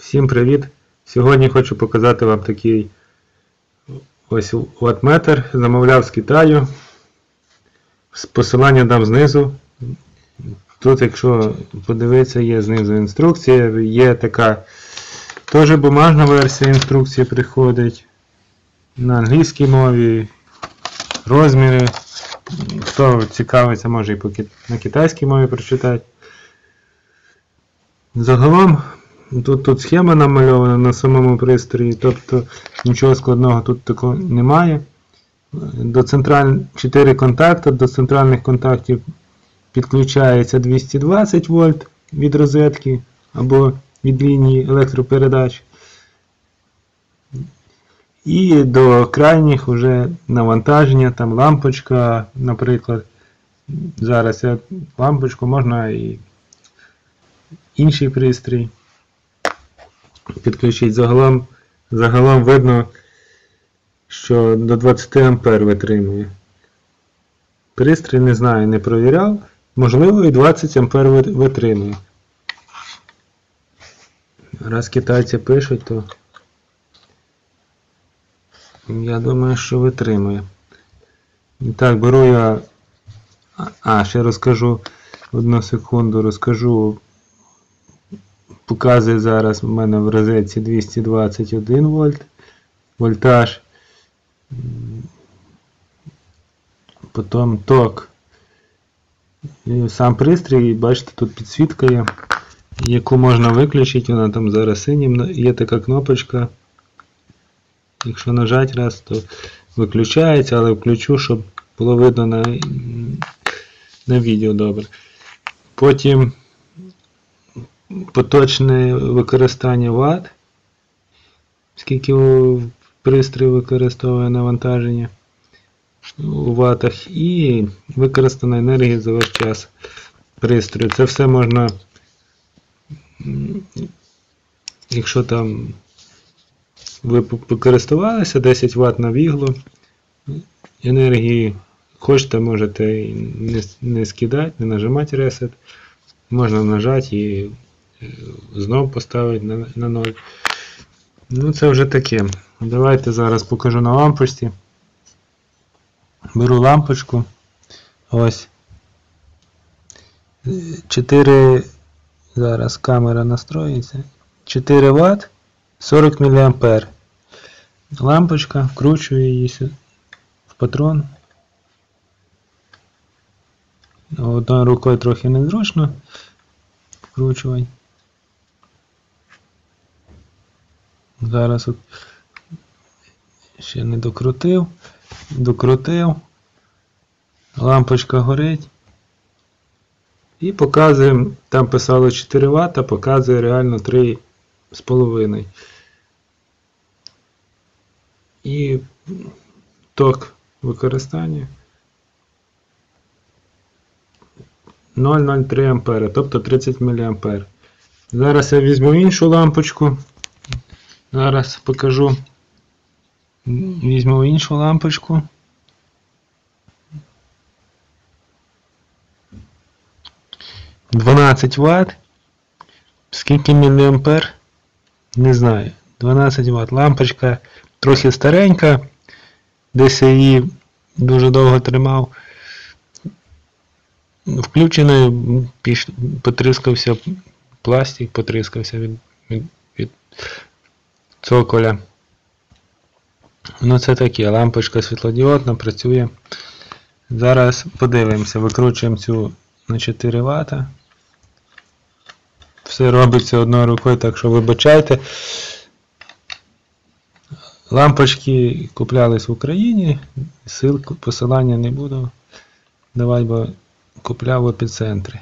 Всім привіт! Сьогодні хочу показати вам такий ось ватметр. Замовляв з Китаю. Посилання дам знизу. Тут, якщо подивитися, є знизу інструкція, є така теж бумажна версія інструкції приходить на англійській мові, розміри. Хто цікавиться, може і на китайській мові прочитати. Загалом Тут тут схема намальована на самому пристрої, тобто нічого складного тут такого немає. До централь... 4 контакти, до центральних контактів підключається 220 вольт від розетки або від лінії електропередач. І до крайніх вже навантаження, там лампочка, наприклад. Зараз я лампочку можна і інший пристрій підключити. Загалом загалом видно, що до 20 А витримує. Пристрій не знаю, не провіряв. Можливо і 20 А витримує. Раз китайці пишуть, то я думаю, що витримує. І так, беру я... А, ще розкажу одну секунду, розкажу Показує зараз у мене в розетці 221 вольт. Вольтаж. Потім ток. І сам пристрій, бачите, тут підсвітка є, яку можна виключити, вона там зараз синім. Є така кнопочка. Якщо нажати раз, то виключається, але включу, щоб було видно на, на відео добре. Потім поточне використання ват, скільки пристрій використовує навантаження у ватах, і використана енергія за весь час пристрою. Це все можна, якщо там ви покористувалися 10 Вт на вігло, енергії хочете, можете не скидати, не нажимати ресет, можна нажати і знову поставити на, на 0. Ну, це вже таке. Давайте зараз покажу на лампочці. Беру лампочку. Ось. 4. Зараз камера настроїться. 4 Вт 40 мА. Лампочка, вкручую її в патрон. Одною рукою трохи незручно вкручувати. Зараз от ще не докрутив, докрутив, лампочка горить. І показуємо, там писало 4 Вт, а показує реально 3,5. І ток використання 0,03 А, тобто 30 мА. Зараз я візьму іншу лампочку. Зараз покажу. Візьму іншу лампочку. Дванадцять Вт. Скільки міліампер? Не знаю. 12 Вт. Лампочка трохи старенька. Десь я її дуже довго тримав. Включеною потрискався пластик, потрискався від, від, від цоколя. Ну це таке, лампочка світлодіодна, працює. Зараз подивимося, викручуємо цю на 4 Вт. Все робиться одною рукою, так що вибачайте. Лампочки куплялись в Україні, ссылку, посилання не буду. Давай, бо купляв в епіцентрі.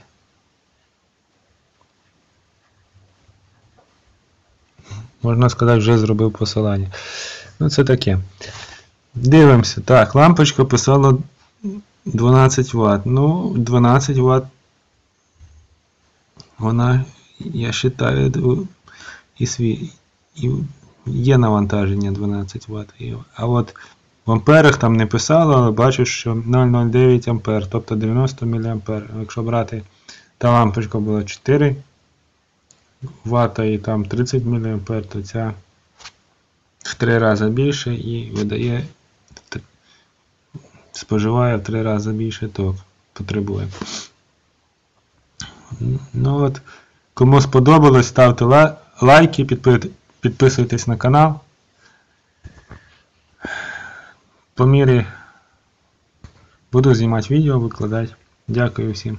Можна сказати, вже зробив посилання. Ну, це таке. Дивимося. Так, лампочка писала 12 Вт. Ну, 12 Вт. Вона, я вважаю, і свій, і є навантаження 12 Вт. А от в амперах там не писало, але бачу, що 0,09 ампер, тобто 90 мА. Якщо брати та лампочка була 4 вата і там 30 мА, то ця в 3 рази більше і видає, споживає в 3 рази більше ток потребує. Ну от, кому сподобалось, ставте лайки, підписуйтесь на канал. По мірі буду знімати відео, викладати. Дякую всім.